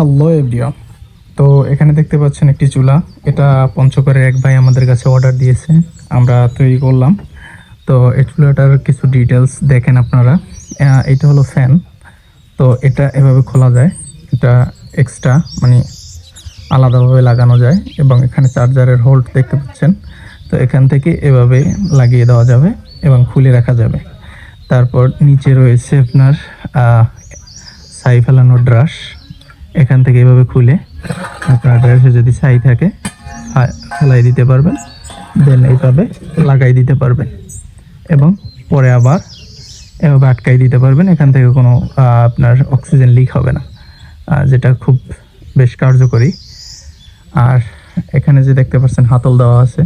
Hello everyone তো এখানে দেখতে পাচ্ছেন একটি চুলা। এটা পঞ্চগড়ের এক ভাই আমাদের কাছে অর্ডার দিয়েছে। আমরা তৈরি করলাম। তো এই চুলাটার কিছু ডিটেলস দেখেন আপনারা। এটা হলো ফ্যান তো এটা এভাবে খোলা যায়। এটা এক্সট্রা মানে আলাদাভাবে লাগানো যায়। এবং এখানে চার্জারের হোল্ড দেখতে পাচ্ছেন। তো এখান থেকে এভাবে লাগিয়ে দেওয়া যাবে এবং খুলে রাখা যাবে। তারপর নিচে রয়েছে আপনার ছাই ফেলানোর ড্রাশ এখান থেকে এভাবে খুলে আপনার ড্রাশে যদি ছাই থাকে ফেলাই দিতে পারবেন দেন এইভাবে লাগাই দিতে পারবেন। এবং পরে আবার এভাবে আটকাই দিতে পারবেন, এখান থেকে কোনো আপনার অক্সিজেন লিক হবে না। যেটা খুব বেশ কার্যকরী। আর এখানে যে দেখতে পাচ্ছেন, হাতল দেওয়া আছে।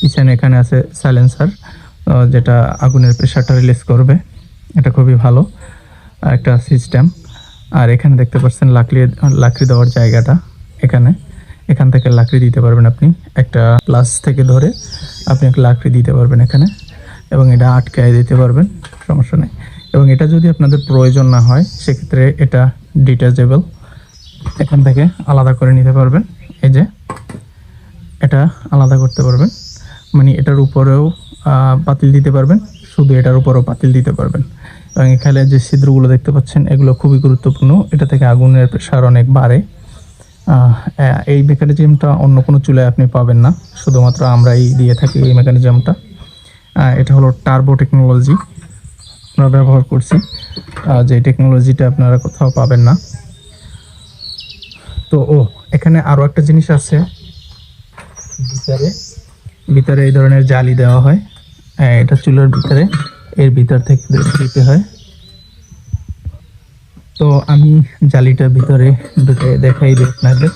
পিছনে এখানে আছে সাইলেন্সার যেটা আগুনের প্রেশারটা রিলিজ করবে। এটা খুবই ভালো একটা সিস্টেম আর এখানে দেখতে পাচ্ছেন লাকড়ি লাকড়ি দেওয়ার জায়গাটা এখানে। এখান থেকে লাকড়ি দিতে পারবেন আপনি একটা প্লাস থেকে ধরে আপনি একটা লাকড়ি দিতে পারবেন এখানে এবং এটা আটকায় দিতে পারবেন, সমস্যা নেই। এবং এটা যদি আপনাদের প্রয়োজন না হয়, সেক্ষেত্রে এটা ডিটাচেবল এখান থেকে আলাদা করে নিতে পারবেন, এই যে এটা আলাদা করতে পারবেন। মানে এটার উপরেও পাতিল দিতে পারবেন, শুধু এটার উপরেও পাতিল দিতে পারবেন। এবং এখানে যে ছিদ্রগুলো দেখতে পাচ্ছেন এগুলো খুবই গুরুত্বপূর্ণ। এটা থেকে আগুনের প্রেশার অনেক বাড়ে। এই মেকানিজমটা অন্য কোনো চুলায় আপনি পাবেন না। শুধুমাত্র আমরাই দিয়ে থাকি এই মেকানিজমটা। এটা হলো টার্বো টেকনোলজি। আমরা ব্যবহার করছি। যে টেকনোলজিটা আপনারা কোথাও পাবেন না। তো ও এখানে আরও একটা জিনিস আছে। ভিতরে ভিতরে এই ধরনের জালি দেওয়া হয়। হ্যাঁ, এটা চুলার ভিতরে। এর ভিতর থেকে দিতে হয়। তো আমি জালিটার ভিতরে ঢুকে দেখাই দিই আপনাদের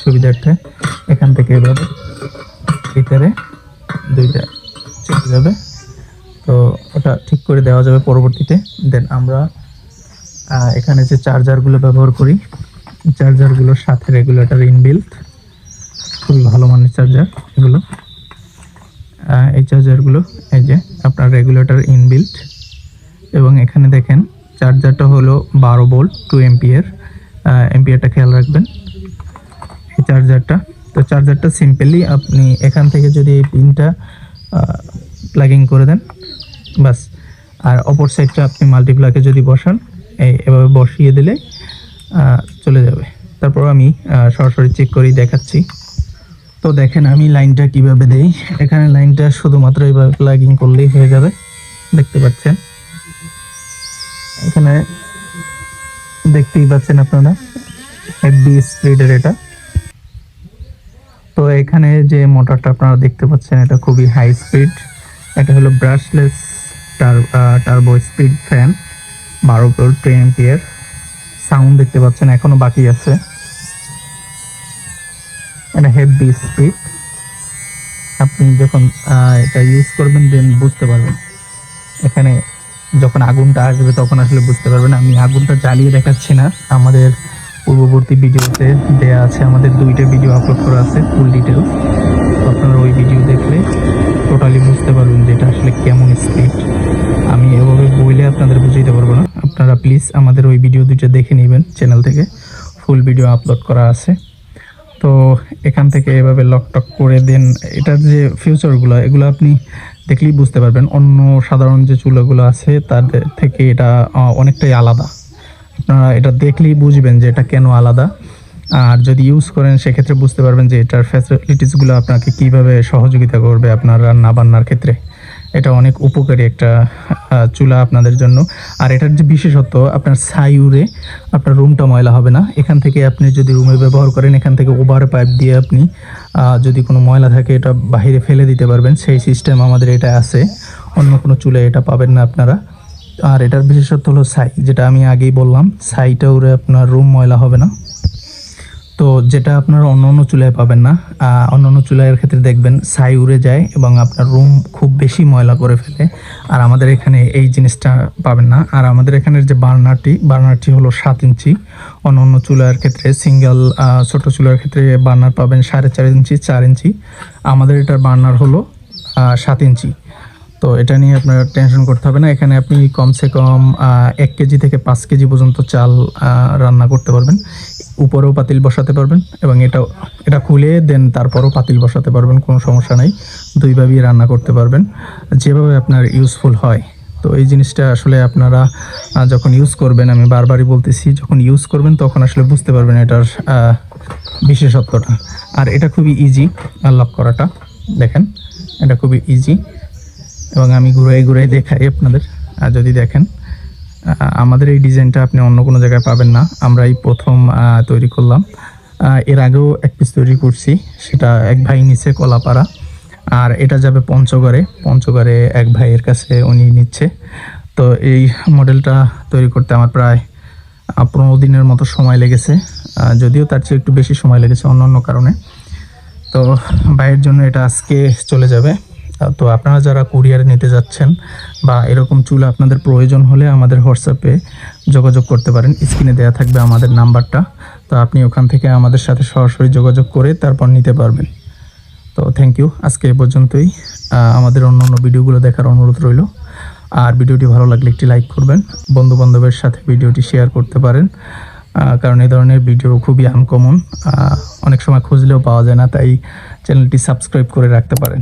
সুবিধার্থে। এখান থেকে এভাবে ভিতরে দুইটা চেপে যাবে। তো ওটা ঠিক করে দেওয়া যাবে পরবর্তীতে। দেন আমরা এখানে যে চার্জারগুলো ব্যবহার করি চার্জারগুলোর সাথে রেগুলেটার ইনবিল্ট খুবই ভালো মানের চার্জার এগুলো। এই চার্জারগুলো এই যে আপনার রেগুলেটর ইনবিল্ট এবং এখানে দেখেন চার্জারটা হলো বারো বোল্ট টু এমপিয়ার এমপিয়ারটা খেয়াল রাখবেন। এই চার্জারটা তো চার্জারটা সিম্পলি আপনি এখান থেকে যদি এই পিনটা প্লাগিং করে দেন বাস আর অপর সাইডটা আপনি মাল্টিপ্লাকে যদি বসান, এই এভাবে বসিয়ে দিলে চলে যাবে। তারপর আমি সরাসরি চেক করেই দেখাচ্ছি। তো দেখেন, আমি লাইনটা কীভাবে দেই? এখানে লাইনটা শুধুমাত্র এইভাবে প্লাগিং করলেই হয়ে যাবে। দেখতে পাচ্ছেন? এখানে দেখতেই পাচ্ছেন আপনারা? হেভি স্পিডের এটা। তো এখানে যে মোটরটা আপনারা দেখতে পাচ্ছেন, এটা খুবই হাই স্পিড এটা হলো ব্রাশলেস টার্বো স্পিড ফ্যান বারো টেন এম্পিয়ার সাউন্ড দেখতে পাচ্ছেন, এখনও বাকি আছে। এটা হেভি স্পিড আপনি যখন এটা ইউজ করবেন দেন বুঝতে পারবেন। এখানে যখন আগুনটা আসবে, তখন আসলে বুঝতে পারবেন। আমি আগুনটা জ্বালিয়ে দেখাচ্ছি না। আমাদের পূর্ববর্তী ভিডিওতে দেয়া আছে, আমাদের দুইটা ভিডিও আপলোড করা আছে ফুল ডিটেলস আপনারা ওই ভিডিও দেখলে টোটালি বুঝতে পারবেন যে এটা আসলে কেমন স্পিড আমি এভাবে বইলে আপনাদের বুঝাইতে পারব না। আপনারা প্লিজ আমাদের ওই ভিডিও দুইটা দেখে নেবেন চ্যানেল থেকে। ফুল ভিডিও আপলোড করা আছে। তো এখান থেকে এভাবে লক টক করে দেন। এটার যে ফিউচারগুলো এগুলো আপনি দেখলেই বুঝতে পারবেন। অন্য সাধারণ যে চুলাগুলো আছে তাদের থেকে এটা অনেকটাই আলাদা। আপনারা এটা দেখলেই বুঝবেন যে এটা কেন আলাদা। আর যদি ইউজ করেন, সেক্ষেত্রে বুঝতে পারবেন যে এটার ফ্যাসিলিটিসগুলো আপনাকে কীভাবে সহযোগিতা করবে আপনার রান্না বান্নার ক্ষেত্রে। এটা অনেক উপকারী একটা চুলা আপনাদের জন্য। আর এটার যে বিশেষত্ব, আপনার ছাই উড়ে আপনার রুমটা ময়লা হবে না। এখান থেকে আপনি যদি রুমে ব্যবহার করেন, এখান থেকে ওভার পাইপ দিয়ে আপনি যদি কোনো ময়লা থাকে, এটা বাইরে ফেলে দিতে পারবেন। সেই সিস্টেম আমাদের এটা আছে। অন্য কোনো চুলে এটা পাবেন না আপনারা। আর এটার বিশেষত্ব হলো সাই যেটা আমি আগেই বললাম ছাইটা উড়ে আপনার রুম ময়লা হবে না। তো যেটা আপনারা অন্য অন্য চুলায় পাবেন না অন্য অন্য চুলাইয়ের ক্ষেত্রে দেখবেন ছাই উড়ে যায় এবং আপনার রুম খুব বেশি ময়লা করে ফেলে। আর আমাদের এখানে এই জিনিসটা পাবেন না। আর আমাদের এখানের যে বার্নারটি বার্নারটি হলো সাত ইঞ্চি। অন্য অন্য চুলার ক্ষেত্রে সিঙ্গেল ছোট চুলার ক্ষেত্রে বার্নার পাবেন সাড়ে চার ইঞ্চি চার ইঞ্চি। আমাদের এটার বার্নার হলো সাত ইঞ্চি। তো এটা নিয়ে আপনার টেনশন করতে হবে না। এখানে আপনি কমসে কম এক কেজি থেকে পাঁচ কেজি পর্যন্ত চাল রান্না করতে পারবেন। উপরেও পাতিল বসাতে পারবেন এবং এটা এটা খুলে দেন তারপরও পাতিল বসাতে পারবেন, কোনো সমস্যা নাই। দুইভাবেই রান্না করতে পারবেন। যেভাবে আপনার ইউজফুল হয়। তো এই জিনিসটা আসলে আপনারা যখন ইউজ করবেন, আমি বারবারই বলতেছি, যখন ইউজ করবেন, তখন আসলে বুঝতে পারবেন এটার বিশেষত্বটা। আর এটা খুবই ইজি লক করাটা। দেখেন, এটা খুবই ইজি এবং আমি ঘুরাই ঘুরাই দেখাই আপনাদের। আর যদি দেখেন আমাদের এই ডিজাইনটা আপনি অন্য কোনো জায়গায় পাবেন না। আমরা এই প্রথম তৈরি করলাম। এর আগেও এক পিস তৈরি করছি। সেটা এক ভাই নিচে কলাপাড়া। আর এটা যাবে পঞ্চগড়ে। পঞ্চগড়ে এক ভাইয়ের কাছে উনি নিচ্ছে। তো এই মডেলটা তৈরি করতে আমার প্রায় পনেরো দিনের মতো সময় লেগেছে। যদিও তার চেয়ে একটু বেশি সময় লেগেছে অন্য অন্য কারণে। তো ভাইয়ের জন্য এটা আজকে চলে যাবে। তো আপনারা যারা কুরিয়ারে নিতে যাচ্ছেন বা এরকম চুল আপনাদের প্রয়োজন হলে আমাদের হোয়াটসঅ্যাপে যোগাযোগ করতে পারেন। স্ক্রিনে দেওয়া থাকবে আমাদের নাম্বারটা। তো আপনি ওখান থেকে আমাদের সাথে সরাসরি যোগাযোগ করে তারপর নিতে পারবেন। তো থ্যাংক ইউ আজকে এ পর্যন্তই। আমাদের অন্য অন্য ভিডিওগুলো দেখার অনুরোধ রইল। আর ভিডিওটি ভালো লাগলে একটি লাইক করবেন। বন্ধু বান্ধবের সাথে ভিডিওটি শেয়ার করতে পারেন। কারণ এই ধরনের ভিডিও খুবই আনকমন অনেক সময় খুঁজলেও পাওয়া যায় না, তাই চ্যানেলটি সাবস্ক্রাইব করে রাখতে পারেন।